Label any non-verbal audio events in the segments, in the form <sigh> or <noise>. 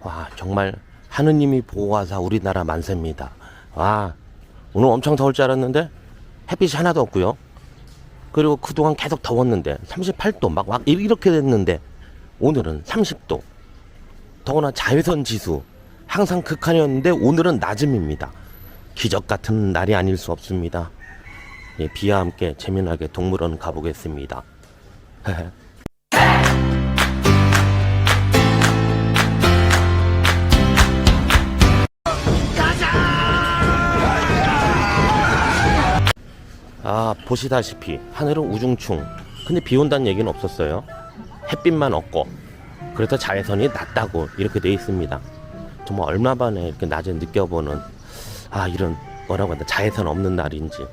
와 정말 하느님이 보호하사 우리나라 만세입니다. 와 오늘 엄청 더울 줄 알았는데 햇빛이 하나도 없고요. 그리고 그동안 계속 더웠는데 38도 막, 막 이렇게 됐는데 오늘은 30도. 더구나 자외선 지수 항상 극한이었는데 오늘은 낮음입니다. 기적 같은 날이 아닐 수 없습니다. 예, 비와 함께 재미나게 동물원 가보겠습니다. <laughs> 아 보시다시피 하늘은 우중충. 근데 비 온다는 얘기는 없었어요. 햇빛만 없고. 그래서 자외선이 낮다고 이렇게 돼 있습니다. 정말 얼마 만에 이렇게 낮에 느껴보는 아 이런 뭐라고 하나 자외선 없는 날인지.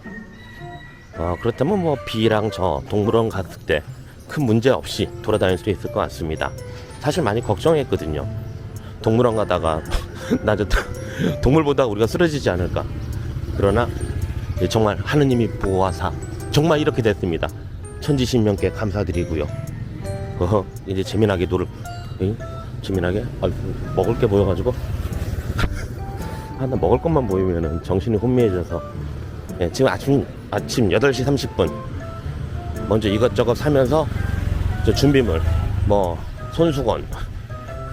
어, 그렇다면 뭐 비랑 저 동물원 갔을 때 큰 문제 없이 돌아다닐 수 있을 것 같습니다. 사실 많이 걱정했거든요. 동물원 가다가 <laughs> 낮에 동물 보다 우리가 쓰러지지 않을까. 그러나 예, 정말 하느님이 보호하사 정말 이렇게 됐습니다. 천지신명께 감사드리고요. 어허, 이제 재미나게 놀을 응? 재미나게 아, 먹을 게 보여가지고 <laughs> 하나 먹을 것만 보이면은 정신이 혼미해져서 예, 지금 아침 아침 8시 30분 먼저 이것저것 사면서 저 준비물 뭐 손수건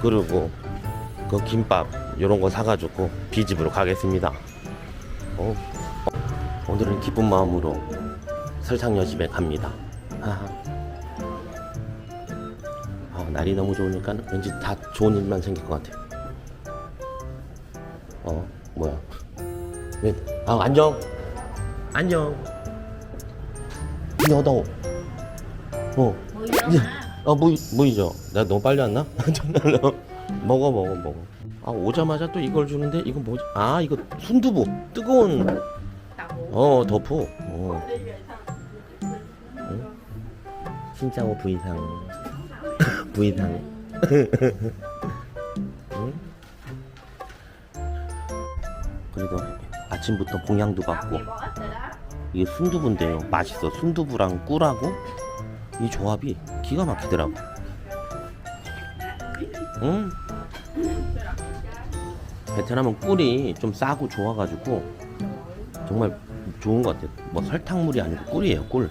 그리고 그 김밥 이런 거 사가지고 비집으로 가겠습니다. 어, 오늘은 기쁜 마음으로 설탕여 집에 갑니다. 아, 날이 너무 좋으니까 왠지 다 좋은 일만 생길 것 같아. 어, 뭐야? 왜? 아, 안녕. 안녕. 너도. 어. 어, 뭐, 뭐이죠? 내가 너무 빨리 왔나? <laughs> 먹어, 먹어, 먹어. 아, 오자마자 또 이걸 주는데, 이거 뭐지? 아, 이거 순두부. 뜨거운 어 덮어 어. 응? 신짜오 부이상 부이상 응? 그리고 아침부터 봉양도 받고 이게 순두부인데요 맛있어 순두부랑 꿀하고 이 조합이 기가 막히더라고 응? 베트남은 꿀이 좀 싸고 좋아가지고 정말 좋은 것 같아요. 뭐 설탕물이 아니고 꿀이에요, 꿀.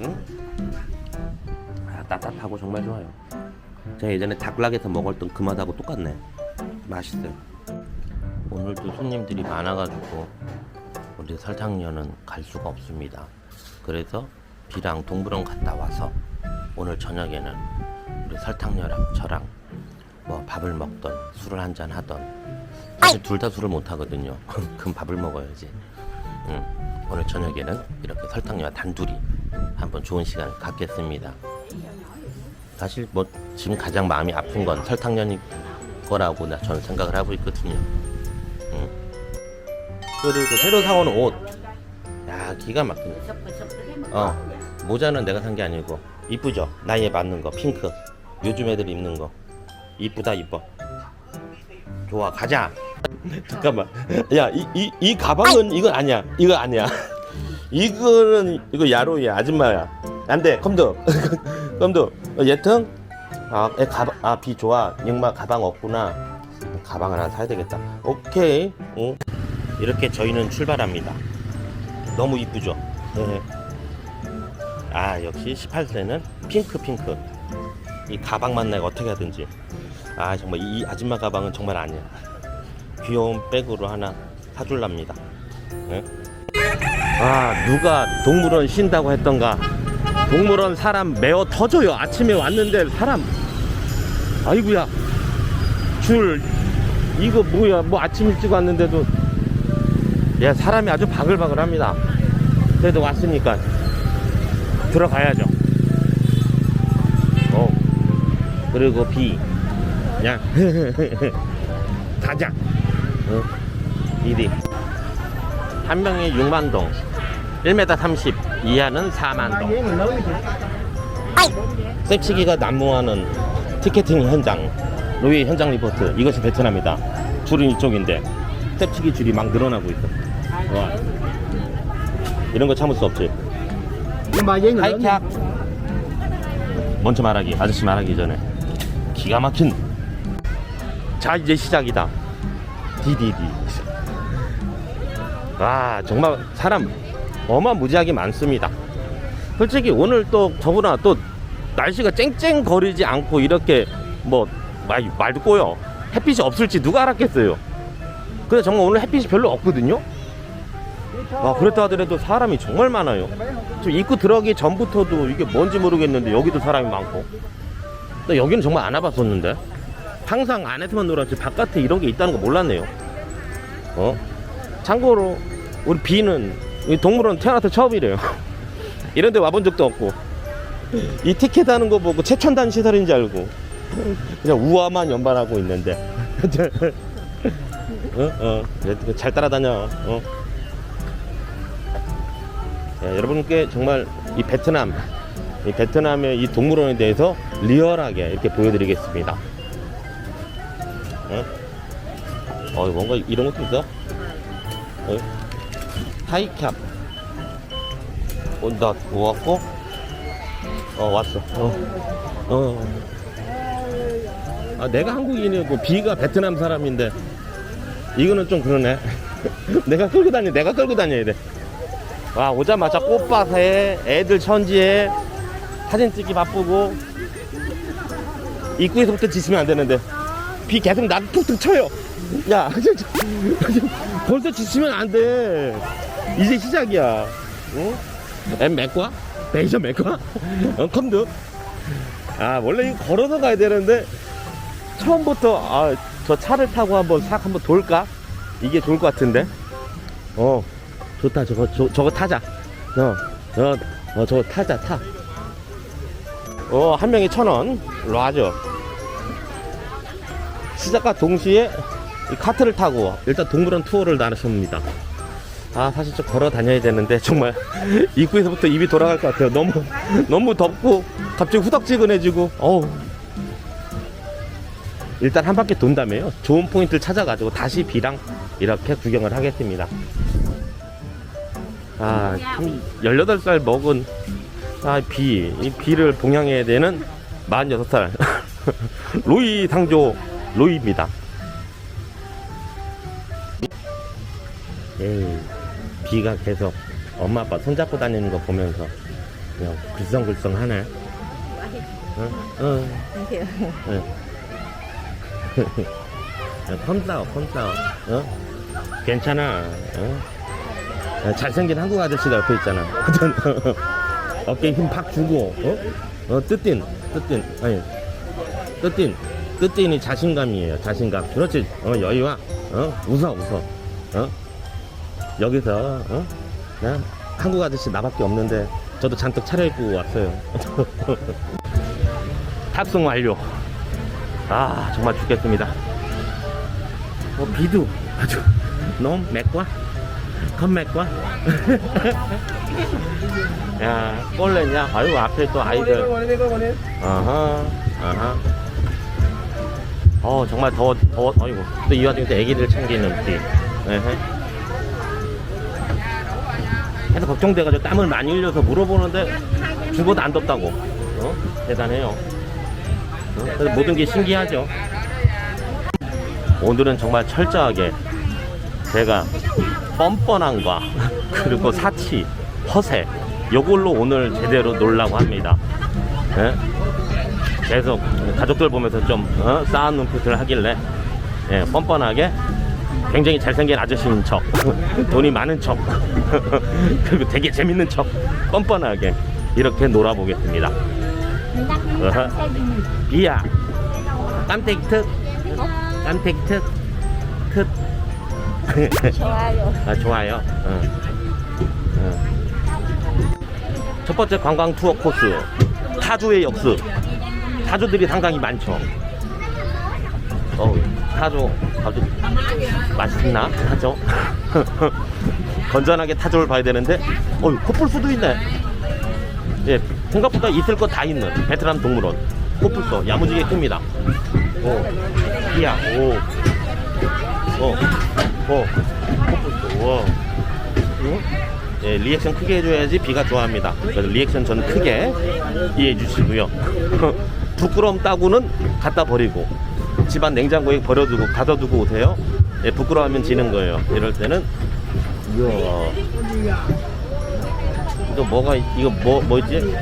응? 아, 따뜻하고 정말 좋아요. 제가 예전에 닭락에서 먹었던 그 맛하고 똑같네. 맛있어요. 오늘도 손님들이 많아가지고 우리 설탕녀는 갈 수가 없습니다. 그래서 비랑 동물원 갔다 와서 오늘 저녁에는 우리 설탕녀랑 저랑 뭐 밥을 먹던 술을 한잔 하던 사실 둘 다 술을 못 하거든요. 그럼 밥을 먹어야지. 음, 오늘 저녁에는 이렇게 설탕녀와 단둘이 한번 좋은 시간을 갖겠습니다. 사실 뭐 지금 가장 마음이 아픈 건 설탕년이 거라고 나 저는 생각을 하고 있거든요. 음. 그리고 새로 사온 옷, 야 기가 막히네. 어 모자는 내가 산 게 아니고 이쁘죠? 나이에 맞는 거 핑크. 요즘 애들 입는 거 이쁘다 이뻐. 좋아 가자. <laughs> 잠깐만. 야, 이, 이, 이 가방은 이건 아니야. 이거 아니야. <laughs> 이거는 이거 야로야 아줌마야. 안 돼. 컴도. 컴도. 어, 예튼 아, 애 가방 아, 비 좋아. 영마 가방 없구나. 가방 하나 사야 되겠다. 오케이. 응. 이렇게 저희는 출발합니다. 너무 이쁘죠? 네. 아, 역시 18세는 핑크 핑크. 이 가방만 내가 어떻게 하든지. 아, 정말 이 아줌마 가방은 정말 아니야. 귀여운 백으로 하나 사줄랍니다. 예? 아 누가 동물원 쉰다고 했던가 동물원 사람 매어 터져요. 아침에 왔는데 사람 아이구야 줄 이거 뭐야 뭐 아침 일찍 왔는데도 야 사람이 아주 바글바글합니다. 그래도 왔으니까 들어가야죠. 어 그리고 비 야. <laughs> 가자. 어, 이리. 한 명에 6만 동. 1m 30 이하는 4만 동. 셉치기가 난무하는 티켓팅 현장. 로이 현장 리포트. 이것이 베트남이다. 줄은 이쪽인데 셉치기 줄이 막 늘어나고 있어. 와. 이런 거 참을 수 없지. 하이캡. 먼저 말하기. 아저씨 말하기 전에. 기가 막힌 자 이제 시작이다. 디디디. 아 정말 사람 어마무지하게 많습니다. 솔직히 오늘 또 저보다 또 날씨가 쨍쨍거리지 않고 이렇게 뭐 말, 말도 꼬여 햇빛이 없을지 누가 알았겠어요. 근데 정말 오늘 햇빛이 별로 없거든요. 아 그랬다 하더라도 사람이 정말 많아요. 지금 입구 들어가기 전부터도 이게 뭔지 모르겠는데 여기도 사람이 많고. 나 여기는 정말 안 와봤었는데. 항상 안에서만 놀았지 바깥에 이런 게 있다는 거 몰랐네요. 어? 참고로 우리 비는 이 동물원 태어나서 처음이래요. <laughs> 이런 데 와본 적도 없고 이 티켓 하는 거 보고 최첨단 시설인 줄 알고 그냥 우아만 연발하고 있는데 <laughs> 어? 어. 잘 따라다녀 어. 예, 여러분께 정말 이 베트남 이 베트남의 이 동물원에 대해서 리얼하게 이렇게 보여드리겠습니다 어 뭔가 이런 것도 있어? 어? 하이캡 어, 나 왔고? 어 왔어 어. 어. 아 내가 한국인이고 비가 베트남 사람인데 이거는 좀 그러네 <laughs> 내가 끌고 다니 내가 끌고 다녀야 돼와 오자마자 꽃밭에 애들 천지에 사진 찍기 바쁘고 입구에서부터 지치면 안 되는데 비 계속 나 툭툭 쳐요 야 벌써 지치면 안 돼 이제 시작이야 응? 엠 맥과? 베이저 맥과? 어, 컴드? 아 원래 이거 걸어서 가야 되는데 처음부터 아 저 차를 타고 한번 싹 한번 돌까? 이게 좋을 것 같은데 어 좋다 저거 저, 저거 타자 어, 어, 어 저거 타자 타 어 한 명이 천 원 라죠 시작과 동시에 이 카트를 타고 일단 동물원 투어를 나누십니다. 아 사실 좀 걸어 다녀야 되는데 정말 <laughs> 입구에서부터 입이 돌아갈 것 같아요. 너무 너무 덥고 갑자기 후덕지근해지고 어우. 일단 한 바퀴 돈 다음에요. 좋은 포인트를 찾아가지고 다시 비랑 이렇게 구경을 하겠습니다. 아 18살 먹은 아, 비, 이 비를 봉양해야 되는 46살. <laughs> 로이 상조 로이입니다 에이, 비가 계속 엄마 아빠 손잡고 다니는 거 보면서 그냥 글썽글썽 하네. 응? 응. 응. 컴싸워, 컴싸워. 어? 괜찮아. 어? 야, 잘생긴 한국 아저씨가 옆에 있잖아. <laughs> 어깨에 힘 팍 주고, 어? 어, 뜨띤, 뜨띤, 아니, 뜨띤, 뜨띤이 자신감이에요, 자신감. 그렇지, 어, 여유와, 어, 웃어, 웃어, 어? 여기서 어? 그냥 한국 아저씨 나밖에 없는데 저도 잔뜩 차려입고 왔어요. <laughs> 탑승 완료. 아 정말 죽겠습니다. 어 비도 아주. 너무 맥과? 컴맥과? <laughs> 야 꼴레냐 아유 앞에 또 아이들. 아하 아하 어 정말 더워 더워 아이고 또 이 와중에 또 애기들 챙기는 비 에헤. 해서 걱정돼가지고 땀을 많이 흘려서 물어보는데 죽어도 안 덥다고 어? 대단해요 어? 그래서 모든 게 신기하죠 오늘은 정말 철저하게 제가 뻔뻔함과 <laughs> 그리고 사치 허세 요걸로 오늘 제대로 놀라고 합니다 예? 계속 가족들 보면서 좀 어? 싸한 눈빛을 하길래 예, 뻔뻔하게 굉장히 잘생긴 아저씨인 척 <laughs> 돈이 많은 척 <laughs> 그리고 되게 재밌는 척 뻔뻔하게 이렇게 놀아보겠습니다. 비야 깜택 특 깜택 특 특. 좋아요. 아 좋아요 어. 어. 첫 번째 관광 투어 코스 타주의 역습 타주들이 상당히 많죠. 어 타조 아주 맛있나? 타조? <laughs> 건전하게 타조를 봐야 되는데 어휴 코뿔소도 있네. 예 생각보다 있을 거 다 있는 베트남 동물원. 코뿔소 야무지게 큽니다. 오 이야 오 오 오 코뿔소 와. 응? 예, 리액션 크게 해줘야지 비가 좋아합니다. 그래서 리액션 저는 크게 이해해 주시고요. <laughs> 부끄러움 따구는 갖다 버리고 집안 냉장고에 버려두고 가둬두고 오세요. 예, 부끄러워하면 지는 거예요. 이럴 때는 이야. 이거 뭐가 이거 뭐 뭐지?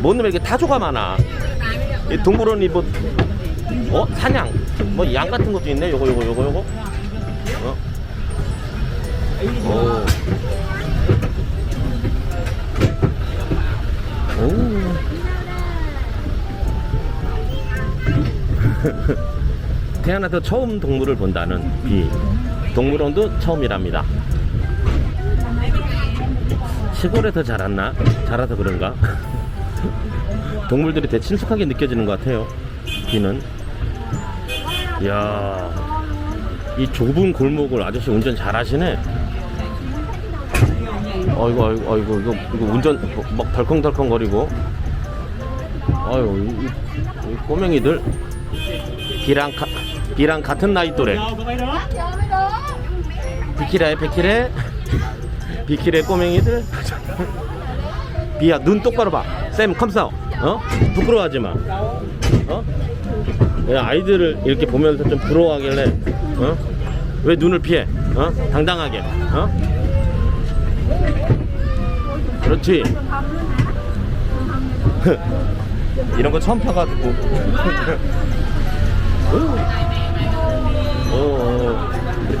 뭐는 왜 이렇게 타조가 많아? 이 동물원이 뭐 어? 사냥 뭐 양 같은 것도 있네. 요거 요거 요거 요거. 어? 오. 오. <laughs> 태어나서 처음 동물을 본다는 비. 동물원도 처음이랍니다. 시골에서 자랐나? 자라서 그런가? <laughs> 동물들이 되게 친숙하게 느껴지는 것 같아요. 비는. 이야, 이 좁은 골목을 아저씨 운전 잘하시네. 아이고, 아이고, 아이고, 이거, 이거 운전 막 덜컹덜컹 거리고. 아유, 이, 이 꼬맹이들. 비랑, 가, 비랑 같은 나이 또래. 비키라에 백키레. <laughs> 비키레 꼬맹이들. <laughs> 비야, 눈 똑바로 봐. 쌤, 컴싸. 어? 부끄러워하지 마. 어? 야, 아이들을 이렇게 보면서 좀 부러워하길래, 어? 왜 눈을 피해? 어? 당당하게, 어? 그렇지. <laughs> 이런 거 처음 펴가지고. 어, 어.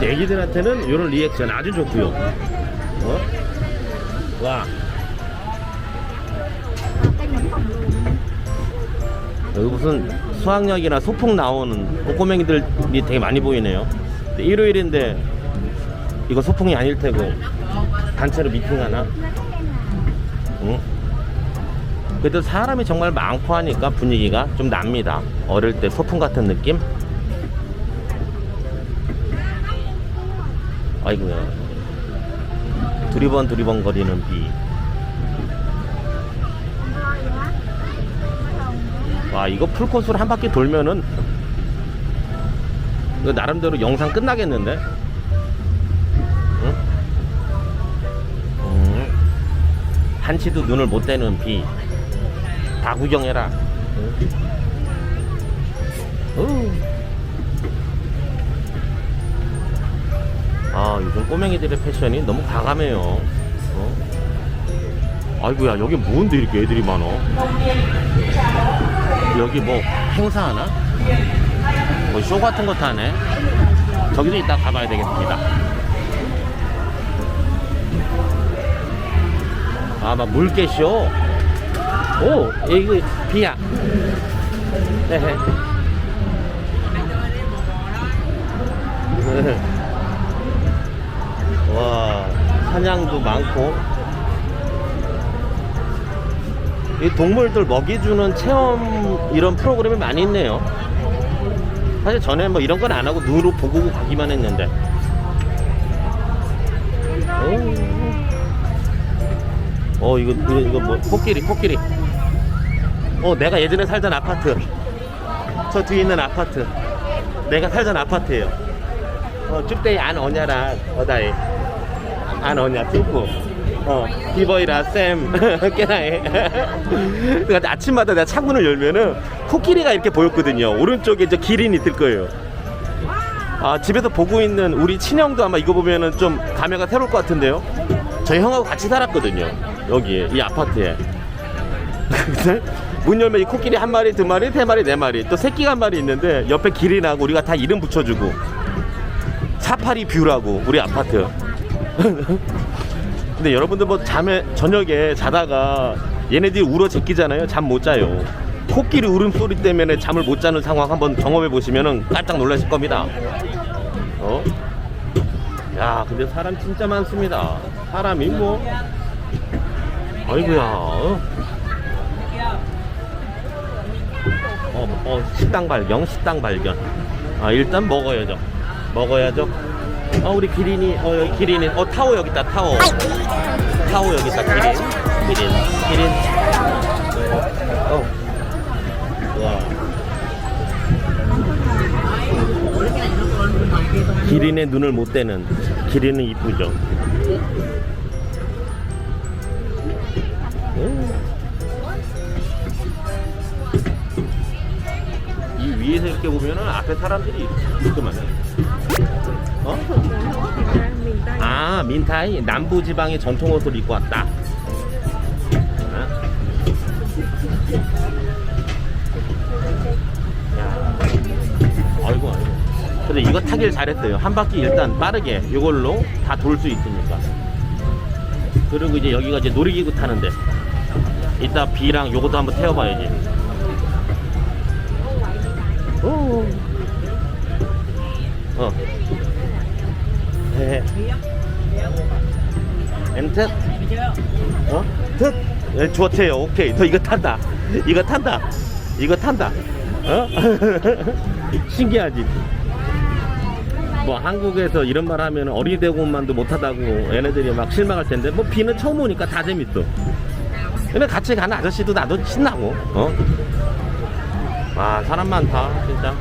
애기들한테는 이런 리액션 아주 좋고요. 어? 와. 여기 무슨 수학여행이나 소풍 나오는 꼬맹이들이 되게 많이 보이네요. 일요일인데 이거 소풍이 아닐 테고 단체로 미팅하나? 응? 그래도 사람이 정말 많고 하니까 분위기가 좀 납니다. 어릴 때 소풍 같은 느낌? 아이고야. 두리번 두리번 거리는 비. 와 이거 풀코스를 한 바퀴 돌면은 이거 나름대로 영상 끝나겠는데? 응? 응. 한치도 눈을 못 떼는 비. 다 구경해라. 응? 어. 아 요즘 꼬맹이들의 패션이 너무 과감해요. 어? 아이고야 여기 뭔데 이렇게 애들이 많어? 여기 뭐 행사 하나? 뭐 쇼 같은 것도 하네. 저기도 이따 가봐야 되겠습니다. 아, 막 물개쇼. 오, 이거 비야. 헤헤. <laughs> 와, 사냥도 많고. 이 동물들 먹이주는 체험 이런 프로그램이 많이 있네요. 사실 전에 뭐 이런 건 안 하고 눈으로 보고 가기만 했는데. 오. 어 이거 이거, 이거 뭐 코끼리 코끼리. 어 내가 예전에 살던 아파트. 저 뒤에 있는 아파트. 내가 살던 아파트예요. 어 쭈떼이 안 오냐라 어다이 안 오냐 쭈꾸. 어, 비버이라 쌤 <laughs> 깨나해. 그러니까 <laughs> 아침마다 내가 창문을 열면은 코끼리가 이렇게 보였거든요. 오른쪽에 저 기린이 있을 거예요. 아, 집에서 보고 있는 우리 친형도 아마 이거 보면은 좀 감회가 새로울 것 같은데요. 저희 형하고 같이 살았거든요. 여기에 이 아파트에. <laughs> 문 열면 이 코끼리 한 마리, 두 마리, 세 마리, 네 마리, 또 새끼가 한 마리 있는데 옆에 기린하고 우리가 다 이름 붙여주고 사파리 뷰라고 우리 아파트. <laughs> 근데 여러분들 뭐 잠에 저녁에 자다가 얘네들이 울어 제끼잖아요. 잠 못 자요. 코끼리 울음소리 때문에 잠을 못 자는 상황 한번 경험해 보시면은 깜짝 놀라실 겁니다. 어? 야, 근데 사람 진짜 많습니다. 사람이 뭐 아이고야. 어? 어, 어, 식당 발견, 식당 발견. 아, 일단 먹어야죠. 먹어야죠. 어, 우리 기린이, 어, 여기 기린이, 어, 타오 여기 있다, 타오. 타오 여기 있다, 기린. 기린, 기린. 어. 와. 기린의 눈을 못 떼는 기린은 이쁘죠. 오. 이 위에서 이렇게 보면은 앞에 사람들이 이렇게 많아. 어? 아 민타이 남부 지방의 전통 옷을 입고 왔다. 어? 야, 아이고 아이고. 근데 이거 타길 잘했어요. 한 바퀴 일단 빠르게 이걸로 다 돌 수 있으니까. 그리고 이제 여기가 이제 놀이기구 타는데. 이따 B랑 요것도 한번 태워봐야지. 어. 네. 엔트? 어? 뜻? 네, 좋대요. 오케이. 너 이거 탄다. 이거 탄다. 이거 탄다. 어? <laughs> 신기하지? 뭐 한국에서 이런 말 하면 어리대고만도 못하다고 얘네들이 막 실망할 텐데 뭐 비는 처음 오니까 다 재밌어. 근데 같이 가는 아저씨도 나도 신나고 어? 아 사람 많다 진짜.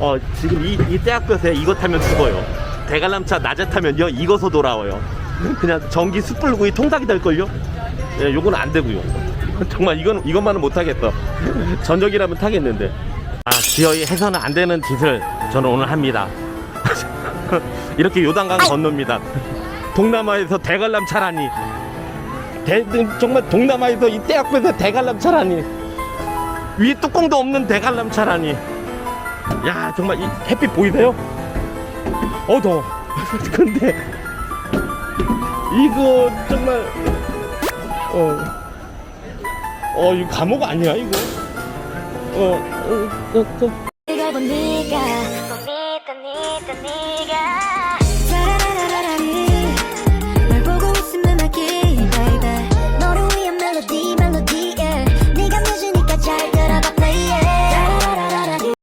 어 지금 이, 이 대학볕에 이거 타면 죽어요. 대관람차 낮에 타면요 이거서 돌아와요. 그냥 전기 숯불구이 통닭이 될걸요? 예 요건 안 되고요. <laughs> 정말 이건 이것만은 못 하겠어. 저녁이라면 <laughs> 타겠는데. 아 기어이 해서는 안 되는 짓을 저는 오늘 합니다. <laughs> 이렇게 요단강 건넙니다. 동남아에서 대관람차라니. 대, 정말 동남아에서 이 대학교에서 대관람차라니. 위에 뚜껑도 없는 대관람차라니 야 정말 이 햇빛 보이세요? 어 더워 <laughs> 근데 이거 정말 어, 어 이거 감옥 아니야 이거 어, 어, 어, 어.